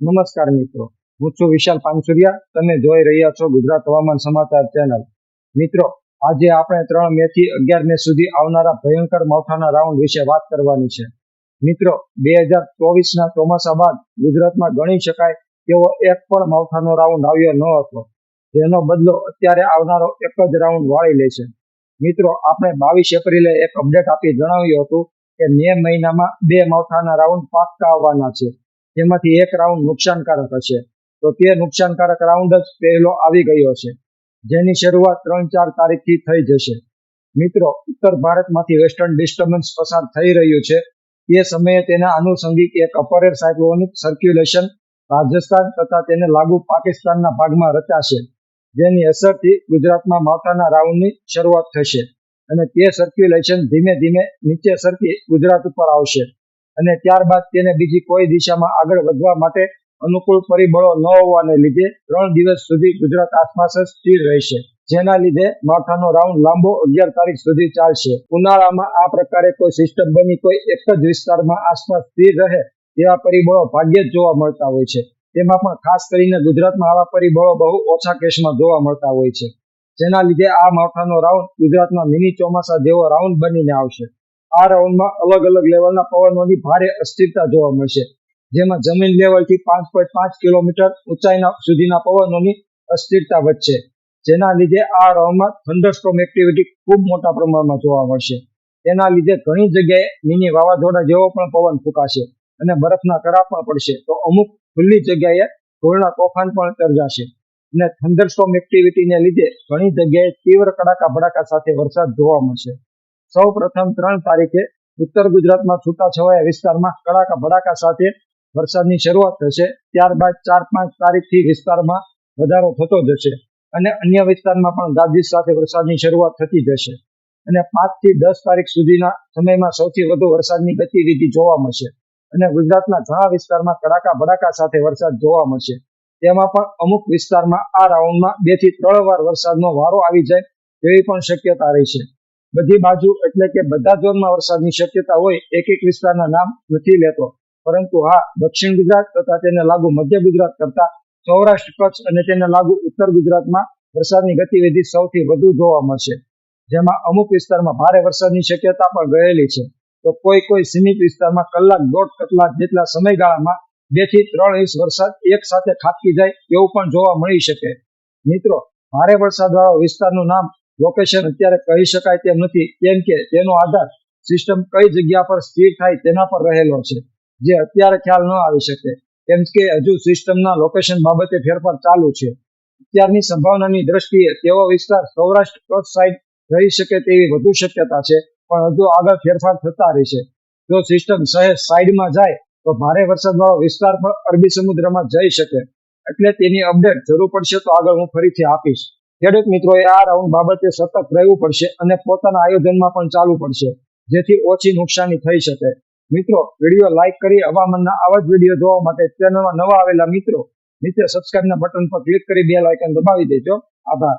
નમસ્કાર મિત્રો. હું છું વિશાલ પાનસુરિયા. તમે જોઈ રહ્યા છો ગુજરાત હવામાન સમાચાર ચેનલ. મિત્રો, આજે આપણે ત્રણ મે થી અગિયાર મે સુધી આવનારા ભયંકર માવઠાના રાઉન્ડ વિશે વાત કરવાની છે. મિત્રો, બે હજાર ચોવીસના ચોમાસા બાદ ગુજરાતમાં ગણી શકાય તેવો એક પણ માવઠાનો રાઉન્ડ આવ્યો ન હતો. જેનો બદલો અત્યારે આવનારો એક જ રાઉન્ડ વાળી લે છે. મિત્રો, આપણે બાવીસ એપ્રિલે એક અપડેટ આપી જણાવ્યું હતું કે મે મહિનામાં બે માવઠાના રાઉન્ડ પાક્કા આવવાના છે. તેમાંથી એક રાઉન્ડ નુકસાનકારક હશે. તો તે નુકસાનકારક રાઉન્ડ જ પહેલો આવી ગયો છે જેની શરૂઆત ત્રણ ચાર તારીખથી થઈ જશે. મિત્રો, ઉત્તર ભારતમાંથી વેસ્ટર્ન ડિસ્ટર્બન્સ પસાર થઈ રહ્યું છે. તે સમયે તેના આનુષંગિક એક અપરેર સાયક્લોનિક સર્ક્યુલેશન રાજસ્થાન તથા તેને લાગુ પાકિસ્તાનના ભાગમાં રચાશે. જેની અસરથી ગુજરાતમાં માવઠાના રાઉન્ડની શરૂઆત થશે. અને તે સર્ક્યુલેશન ધીમે ધીમે નીચે સરકી ગુજરાત ઉપર આવશે. અને ત્યારબાદ તેને બીજી કોઈ દિશામાં આગળ વધવા માટે અનુકૂળ પરિબળો ન હોવાને લીધે ત્રણ દિવસ સુધી ગુજરાત આસપાસ જ સ્થિર રહેશે. જેના લીધે માથાનો રાઉન્ડ લાંબો અગિયાર તારીખ સુધી ચાલશે. ઉનાળામાં આ પ્રકારે કોઈ સિસ્ટમ બની કોઈ એક જ વિસ્તારમાં આસપાસ સ્થિર રહે તેવા પરિબળો ભાગ્યે જ જોવા મળતા હોય છે. તેમાં પણ ખાસ કરીને ગુજરાતમાં આવા પરિબળો બહુ ઓછા કેસમાં જોવા મળતા હોય છે. જેના લીધે આ માવઠાનો રાઉન્ડ ગુજરાતમાં મિની ચોમાસા જેવો રાઉન્ડ બનીને આવશે. આ રાઉન્ડમાં અલગ અલગ લેવલના પવનોની ભારે અસ્થિરતા જોવા મળશે. જેમાં જમીન લેવલથી પાંચ પોઈન્ટ પાંચ કિલોમીટર ઊંચાઈના સુધીના પવનોની અસ્થિરતા વધશે. જેના લીધે આ રાઉન્ડમાં થંડરસ્ટોમ એક્ટિવિટી ખૂબ મોટા પ્રમાણમાં જોવા મળશે. તેના લીધે ઘણી જગ્યાએ મિની વાવાઝોડા જેવો પણ પવન ફૂંકાશે અને બરફના કરા પણ પડશે. તો અમુક ખુલ્લી જગ્યાએ ધૂળના તોફાન પણ સર્જાશે. અને થંડરસ્ટોમ એક્ટિવિટીને લીધે ઘણી જગ્યાએ તીવ્ર કડાકા ભડાકા સાથે વરસાદ જોવા મળશે. સૌ પ્રથમ ત્રણ તારીખે ઉત્તર ગુજરાતમાં છૂટાછવાયા વિસ્તારમાં કડાકા ભડાકા સાથે વરસાદની શરૂઆત થશે. ત્યારબાદ ચાર પાંચ તારીખથી વિસ્તારમાં વધારો થતો જશે અને અન્ય વિસ્તારમાં પણ ગાજવીજ સાથે વરસાદની શરૂઆત થતી જશે. અને પાંચથી દસ તારીખ સુધીના સમયમાં સૌથી વધુ વરસાદની ગતિવિધિ જોવા મળશે અને ગુજરાતના ઘણા વિસ્તારમાં કડાકા ભડાકા સાથે વરસાદ જોવા મળશે. તેમાં પણ અમુક વિસ્તારમાં આ રાઉન્ડમાં બેથી ત્રણ વાર વરસાદનો વારો આવી જાય તેવી પણ શક્યતા રહી છે. બધી બાજુ એટલે કે બધા ઝોનમાં વરસાદની શક્યતા હોય એક એક વિસ્તારના નામ નથી લેતો. પરંતુ હા, દક્ષિણ ગુજરાત તથા તેને લાગુ મધ્ય ગુજરાત કરતા સૌરાષ્ટ્ર કચ્છ અને તેને લાગુ ઉત્તર ગુજરાતમાં વરસાદની ગતિવિધિ સૌથી વધુ જોવા મળશે. જેમાં અમુક વિસ્તારમાં ભારે વરસાદની શક્યતા પણ ગયેલી છે. તો કોઈ કોઈ સીમિત વિસ્તારમાં કલાક, દોઢ કલાક જેટલા સમયગાળામાં બેથી ત્રણ ઇંચ વરસાદ એક સાથે ખાબકી જાય એવું પણ જોવા મળી શકે. મિત્રો, ભારે વરસાદ વાળો વિસ્તારનું નામ લોકેશન અત્યારે કહી શકાય તેમ નથી. કેમ કે તેનો આધાર સિસ્ટમ કઈ જગ્યા પર સ્થિર થાય તેના પર રહેલો છે. જે અત્યારે ખ્યાલ ન આવી શકે. કેમ કે હજુ સિસ્ટમના લોકેશન બાબતે ફેરફાર ચાલુ છે. અત્યારની સંભાવનાની દ્રષ્ટિએ તેવો વિસ્તાર સૌરાષ્ટ્ર કચ્છ સાઈડ રહી શકે તેવી વધુ શક્યતા છે. પણ હજુ આગળ ફેરફાર થતા રહેશે જો સિસ્ટમ સહેજ સાઈડમાં જાય, તો ભારે વરસાદવાળો વિસ્તાર પણ અરબી સમુદ્રમાં જઈ શકે. એટલે તેની અપડેટ જરૂર પડશે તો આગળ હું ફરીથી આપીશ. ખેડૂત મિત્રોએ આ રાઉન્ડ બાબતે સતત રહેવું પડશે અને પોતાના આયોજનમાં પણ ચાલવું પડશે, જેથી ઓછી નુકસાની થઈ શકે. મિત્રો, વીડિયો લાઇક કરી હવામાનના આવા જ વીડિયો જોવા માટે ચેનલમાં નવા આવેલા મિત્રો, નીચે સબસ્ક્રાઇબના બટન પર ક્લિક કરી બે લાઇકન દબાવી દેજો. આભાર.